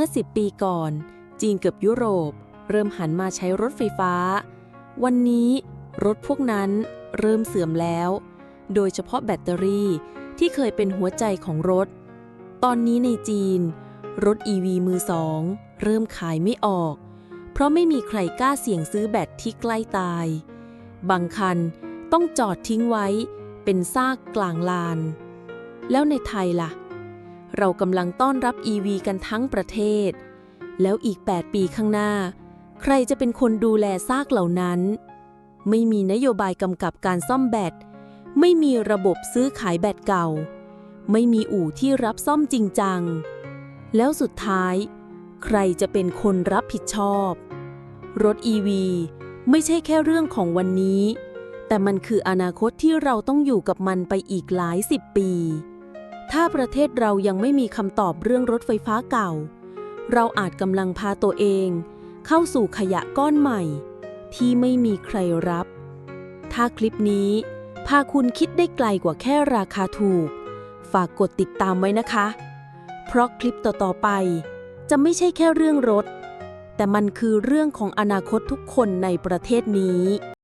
มื่อ 10 ปีก่อน จีนกับยุโรป เริ่มหันมาใช้รถไฟฟ้า วันนี้รถพวกนั้นเริ่มเสื่อมแล้ว โดยเฉพาะแบตเตอรี่ที่เคยเป็นหัวใจของรถ ตอนนี้ในจีน รถ EV มือสองเริ่มขายไม่ออก เพราะไม่มีใครกล้าเสี่ยงซื้อแบตที่ใกล้ตาย บางคันต้องจอดทิ้งไว้เป็นซากกลางลาน แล้วในไทยล่ะ เรากำลังต้อนรับ EV กันทั้งประเทศ แล้วอีก 8 ปีข้างหน้า ใครจะเป็นคนดูแลซากเหล่านั้น ไม่มีนโยบายกำกับการซ่อมแบต ไม่มีระบบซื้อขายแบตเก่า ไม่มีอู่ที่รับซ่อมจริงจัง แล้วสุดท้าย ใครจะเป็นคนรับผิดชอบ รถ EV ไม่ใช่แค่เรื่องของวันนี้ แต่มันคืออนาคตที่เราต้องอยู่กับมันไปอีกหลายสิบปี ถ้าประเทศเรายังไม่มีคำตอบเรื่องรถไฟฟ้าเก่า เราอาจกำลังพาตัวเอง เข้าสู่ขยะก้อนใหม่ ที่ไม่มีใครรับ ถ้าคลิปนี้พาคุณคิดได้ไกลกว่าแค่ราคาถูก ฝากกดติดตามไว้นะคะ เพราะคลิปต่อๆไป จะไม่ใช่แค่เรื่องรถ แต่มันคือเรื่องของอนาคตทุกคนในประเทศนี้